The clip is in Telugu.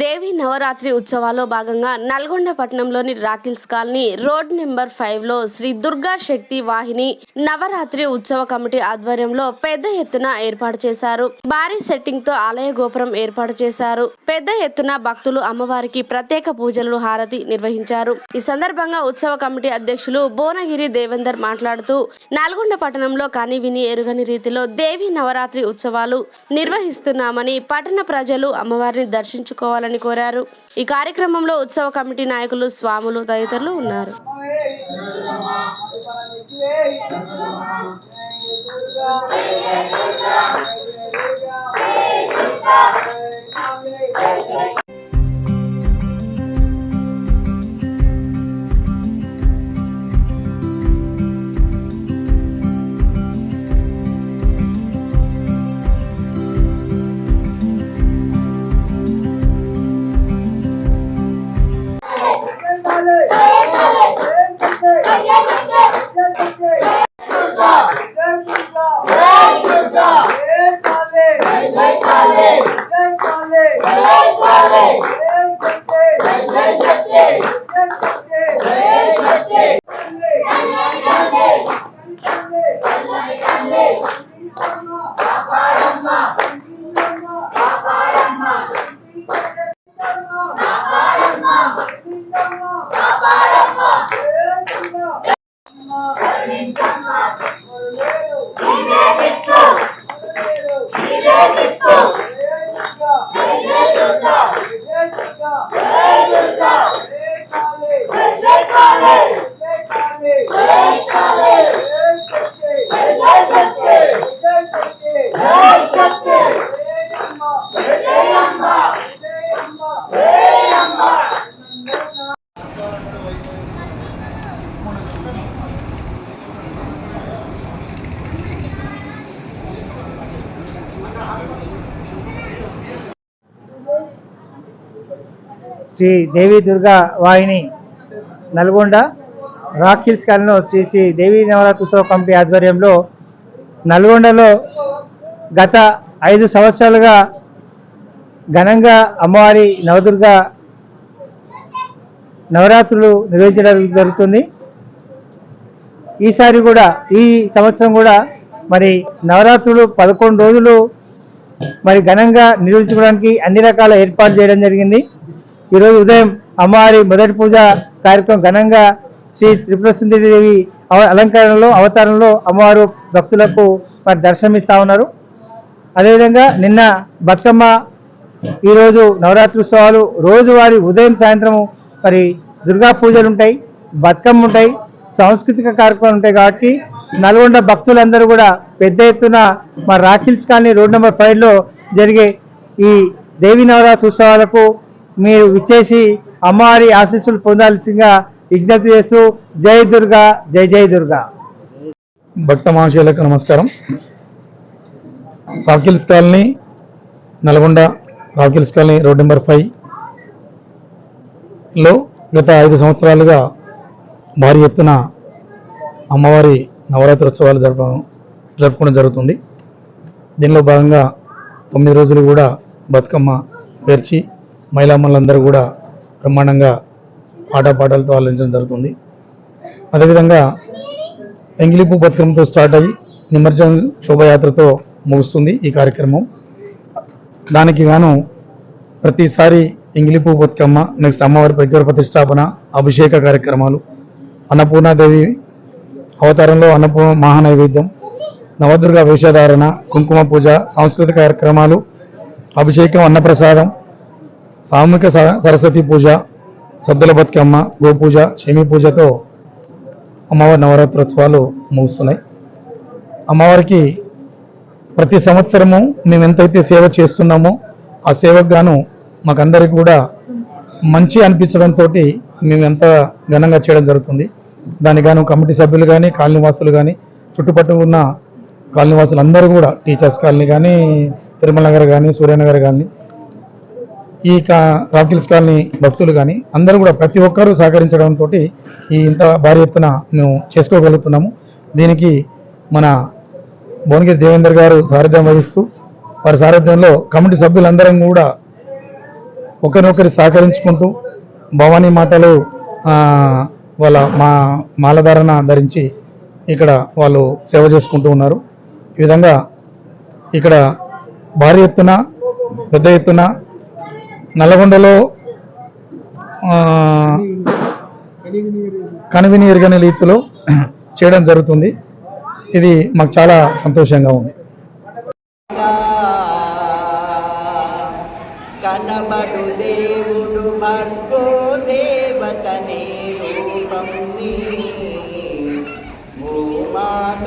దేవి నవరాత్రి ఉత్సవాల్లో భాగంగా నల్గొండ పట్టణంలోని రాకిల్స్ కాలనీ రోడ్ నెంబర్ ఫైవ్లో శ్రీ దుర్గా శక్తి వాహిని నవరాత్రి ఉత్సవ కమిటీ ఆధ్వర్యంలో పెద్ద ఎత్తున ఏర్పాటు చేశారు. భారీ సెట్టింగ్తో ఆలయ గోపురం ఏర్పాటు చేశారు. పెద్ద ఎత్తున భక్తులు అమ్మవారికి ప్రత్యేక పూజలు హారతి నిర్వహించారు. ఈ సందర్భంగా ఉత్సవ కమిటీ అధ్యక్షులు భువనగిరి దేవేందర్ మాట్లాడుతూ నల్గొండ పట్టణంలో కాని విని ఎరుగని రీతిలో దేవి నవరాత్రి ఉత్సవాలు నిర్వహిస్తున్నామని పట్టణ ప్రజలు అమ్మవారిని దర్శించుకోవాలని కోరారు ఈ కార్యక్రమంలో ఉత్సవ కమిటీ నాయకులు స్వాములు తదితరులు ఉన్నారు walk Sri Devi Durga Vahini Nalgonda rock hills కాలంలో శ్రీ శ్రీ దేవి నవరాత్రి ఉత్సవ కమిటీ ఆధ్వర్యంలో నల్గొండలో గత ఐదు సంవత్సరాలుగా ఘనంగా అమ్మవారి నవదుర్గ నవరాత్రులు నిర్వహించడం జరుగుతుంది. ఈసారి కూడా ఈ సంవత్సరం కూడా మరి నవరాత్రులు పదకొండు రోజులు మరి ఘనంగా నిర్వహించుకోవడానికి అన్ని రకాల ఏర్పాటు చేయడం జరిగింది. ఈరోజు ఉదయం అమ్మవారి మొదటి పూజ కార్యక్రమం ఘనంగా శ్రీ త్రిపుర దేవి అవ- అలంకరణలో అవతారంలో అమ్మవారు భక్తులకు మరి దర్శనమిస్తా ఉన్నారు. అదేవిధంగా నిన్న బతుకమ్మ ఈరోజు నవరాత్రి ఉత్సవాలు రోజువారి ఉదయం సాయంత్రము మరి దుర్గా పూజలు ఉంటాయి బతుకమ్మ ఉంటాయి సాంస్కృతిక కార్యక్రమాలు ఉంటాయి కాబట్టి నల్గొండ భక్తులందరూ కూడా పెద్ద ఎత్తున మా రాకిల్స్ కాలనీ రోడ్ నెంబర్ ఫైవ్లో జరిగే ఈ దేవి నవరాత్రి ఉత్సవాలకు మీరు విచ్చేసి అమ్మవారి ఆశీస్సులు పొందాల్సిందిగా విజ్ఞప్తి చేస్తూ జై దుర్గా జై జై దుర్గా. భక్త మహాశయులకు నమస్కారం. Rock hills colony Nalgonda rock hills colony road number ఫైవ్లో గత ఐదు సంవత్సరాలుగా భారీ ఎత్తున అమ్మవారి నవరాత్రోత్సవాలు జరప జరుపుకోవడం జరుగుతుంది. దీనిలో భాగంగా తొమ్మిది రోజులు కూడా బతుకమ్మ పేర్చి మహిళామణులందరూ కూడా బ్రహ్మాండంగా ఆటపాటలతో ఆలోచించడం జరుగుతుంది. అదేవిధంగా ఎంగిలిపు బతుకమ్మతో స్టార్ట్ అయ్యి నిమజ్జనం శోభయాత్రతో ముగుస్తుంది ఈ కార్యక్రమం. దానికి గాను ప్రతిసారి ఎంగిలిపు బతుకమ్మ నెక్స్ట్ అమ్మవారి ప్రతివారి ప్రతిష్టాపన అభిషేక కార్యక్రమాలు అన్నపూర్ణాదేవి అవతారంలో అన్నపూర్ణ మహానైవేద్యం నవదుర్గ వేషధారణ కుంకుమ పూజ సాంస్కృతిక కార్యక్రమాలు అభిషేకం అన్నప్రసాదం సామూహిక స- సరస్వతి పూజ సద్దుల బతుకమ్మ గోపూజ శమి పూజతో అమ్మవారి నవరాత్రోత్సవాలు ముగుస్తున్నాయి. అమ్మవారికి ప్రతి సంవత్సరము మేము ఎంతైతే సేవ చేస్తున్నామో ఆ సేవకు గాను మాకందరికి కూడా మంచి అనిపించడంతో మేము ఎంత ఘనంగా చేయడం జరుగుతుంది. దానికి గాను కమిటీ సభ్యులు కానీ కాలనీవాసులు కానీ చుట్టుపక్కల ఉన్న కాలనీవాసులు అందరూ కూడా టీచర్స్ కాలనీ కానీ తిరుమల నగర్ కానీ సూర్యనగర్ కానీ ఈ కా రాకిల్స్ కాలనీ భక్తులు కానీ అందరూ కూడా ప్రతి ఒక్కరూ సహకరించడంతో ఈ ఇంత భారీ ఎత్తున మేము చేసుకోగలుగుతున్నాము. దీనికి మన భువనగిరి దేవేందర్ గారు సారథ్యం వహిస్తూ వారి సారథ్యంలో కమిటీ సభ్యులందరం కూడా ఒకరినొకరి సహకరించుకుంటూ భవానీ మాతలు వాళ్ళ మా మాలధారణ ధరించి ఇక్కడ వాళ్ళు సేవ చేసుకుంటూ ఉన్నారు. ఈ విధంగా ఇక్కడ భారీ ఎత్తున పెద్ద ఎత్తున నల్లగొండలో కనువినీరుగని రీతిలో చేయడం జరుగుతుంది. ఇది మాకు చాలా సంతోషంగా ఉంది. కనబడు దేవుడు భర్గో దేవతని రూపం నీ. భూమాత